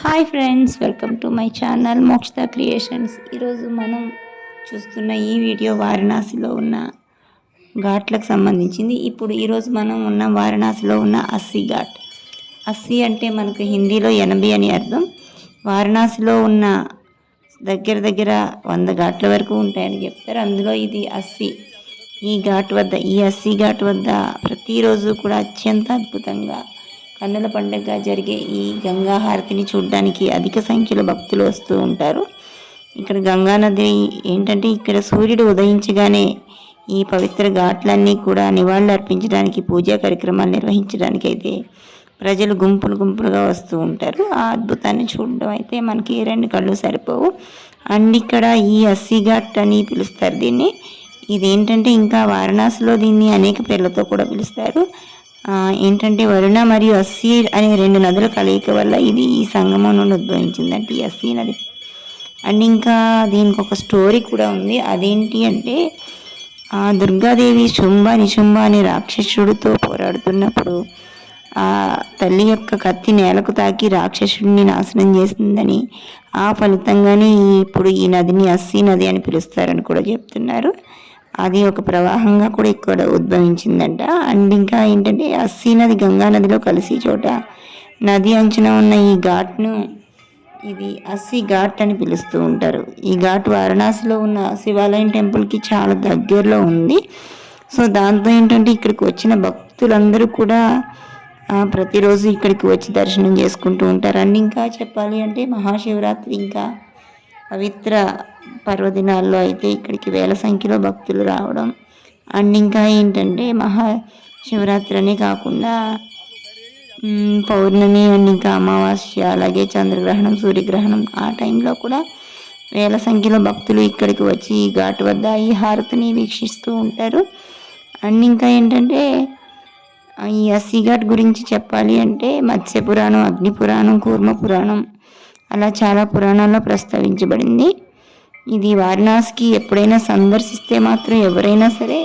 Hi friends welcome to my channel Mokshita creations. ఈరోజు మనం చూస్తున్న ఈ వీడియో వారణాసిలో ఉన్న ఘాట్లకు సంబంధించింది. ఇప్పుడు ఈరోజు మనం ఉన్న వారణాసిలో ఉన్న అస్సీ ఘాట్. అస్సీ అంటే మనకు హిందీలో ఎనభై అని అర్థం. వారణాసిలో ఉన్న దగ్గర దగ్గర వంద ఘాట్ల వరకు ఉంటాయని చెప్తారు. అందులో ఇది అస్సీ. ఈ ఘాట్ వద్ద ఈ అస్సీ ఘాట్ వద్ద ప్రతిరోజు కూడా అత్యంత అద్భుతంగా కన్నుల పండుగగా జరిగే ఈ గంగా హారతిని చూడడానికి అధిక సంఖ్యలో భక్తులు వస్తూ ఉంటారు. ఇక్కడ గంగానది ఏంటంటే ఇక్కడ సూర్యుడు ఉదయించగానే ఈ పవిత్ర ఘాట్లన్నీ కూడా నివాళులు అర్పించడానికి పూజా కార్యక్రమాలు నిర్వహించడానికి అయితే ప్రజలు గుంపులు గుంపులుగా వస్తూ ఉంటారు. ఆ అద్భుతాన్ని చూడడం అయితే మనకి రెండు కళ్ళు సరిపోవు. అండ్ ఇక్కడ ఈ అస్సీ ఘాట్ అని పిలుస్తారు దీన్ని. ఇదేంటంటే ఇంకా వారణాసిలో దీన్ని అనేక పేర్లతో కూడా పిలుస్తారు. ఏంటంటే వరుణ మరియు అస్సీ అనే రెండు నదుల కలయిక వల్ల ఇది ఈ సంగమం నుండి ఉద్భవించిందంటే ఈ అస్సీ నది. అండ్ ఇంకా దీనికి ఒక స్టోరీ కూడా ఉంది. అదేంటి అంటే ఆ దుర్గాదేవి శుంభ నిశుంభ అనే రాక్షసుడితో పోరాడుతున్నప్పుడు ఆ తల్లి యొక్క కత్తి నేలకు తాకి రాక్షసుడిని నాశనం చేసిందని ఆ ఫలితంగానే ఇప్పుడు ఈ నదిని అస్సీ నది అని పిలుస్తారని కూడా చెప్తున్నారు. అది ఒక ప్రవాహంగా కూడా ఇక్కడ ఉద్భవించిందంట. అండ్ ఇంకా ఏంటంటే అస్సీ నది గంగా నదిలో కలిసి చోట నది అంచున ఉన్న ఈ ఘాట్ను ఇది అస్సీ ఘాట్ అని పిలుస్తూ ఉంటారు. ఈ ఘాట్ వారణాసిలో ఉన్న శివాలయం టెంపుల్కి చాలా దగ్గరలో ఉంది. సో దాంతో ఏంటంటే ఇక్కడికి వచ్చిన భక్తులందరూ కూడా ప్రతిరోజు ఇక్కడికి వచ్చి దర్శనం చేసుకుంటూ ఉంటారు. అండ్ ఇంకా చెప్పాలి అంటే మహాశివరాత్రి ఇంకా పవిత్ర పర్వదినాల్లో అయితే ఇక్కడికి వేల సంఖ్యలో భక్తులు రావడం. అండ్ ఇంకా ఏంటంటే మహా శివరాత్రి అనే కాకుండా పౌర్ణమి అండ్ ఇంకా అమావాస్య అలాగే చంద్రగ్రహణం సూర్యగ్రహణం ఆ టైంలో కూడా వేల సంఖ్యలో భక్తులు ఇక్కడికి వచ్చి ఈ ఘాట్ వద్ద ఈ హారతిని వీక్షిస్తూ ఉంటారు. అండ్ ఇంకా ఏంటంటే ఈ అస్సీ ఘాట్ గురించి చెప్పాలి అంటే మత్స్య పురాణం అగ్ని పురాణం కూర్మ పురాణం అలా చాలా పురాణాల్లో ప్రస్తావించబడింది. ఇది వారణాసికి ఎప్పుడైనా సందర్శిస్తే మాత్రం ఎవరైనా సరే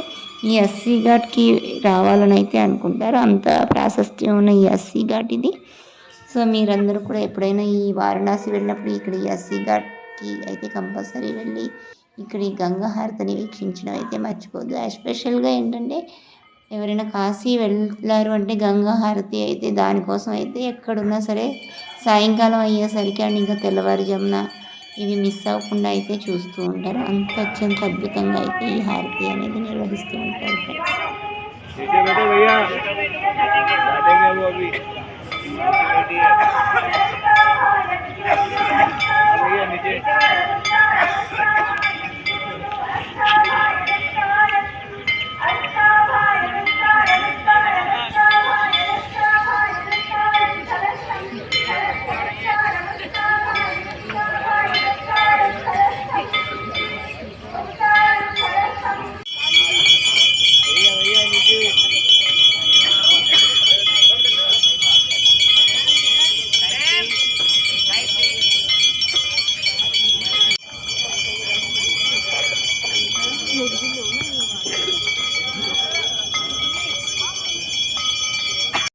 ఈ అస్సీ ఘాట్కి రావాలని అయితే అనుకుంటారు. అంత ప్రాశస్త్యం ఉన్న ఈ అస్సీ ఘాట్ ఇది. సో మీరందరూ కూడా ఎప్పుడైనా ఈ వారణాసి వెళ్ళినప్పుడు ఇక్కడ ఈ అస్సీ ఘాట్కి అయితే కంపల్సరీ వెళ్ళి ఇక్కడ ఈ గంగాహారతిని వీక్షించడం అయితే మర్చిపోద్దు ఎస్పెషల్గా ఏంటంటే ఎవరైనా కాశీ వెళ్ళారు అంటే గంగాహారతి అయితే దానికోసం అయితే ఎక్కడున్నా సరే సాయంకాలం అయ్యేసరికి అండ్ ఇంకా తెల్లవారుజామున ఇవి మిస్ అవ్వకుండా అయితే చూస్తూ ఉంటారు. అంత అత్యంత అద్భుతంగా అయితే ఈ హారతి అనేది నిర్వహిస్తూ ఉంటారు ఫ్రెండ్స్.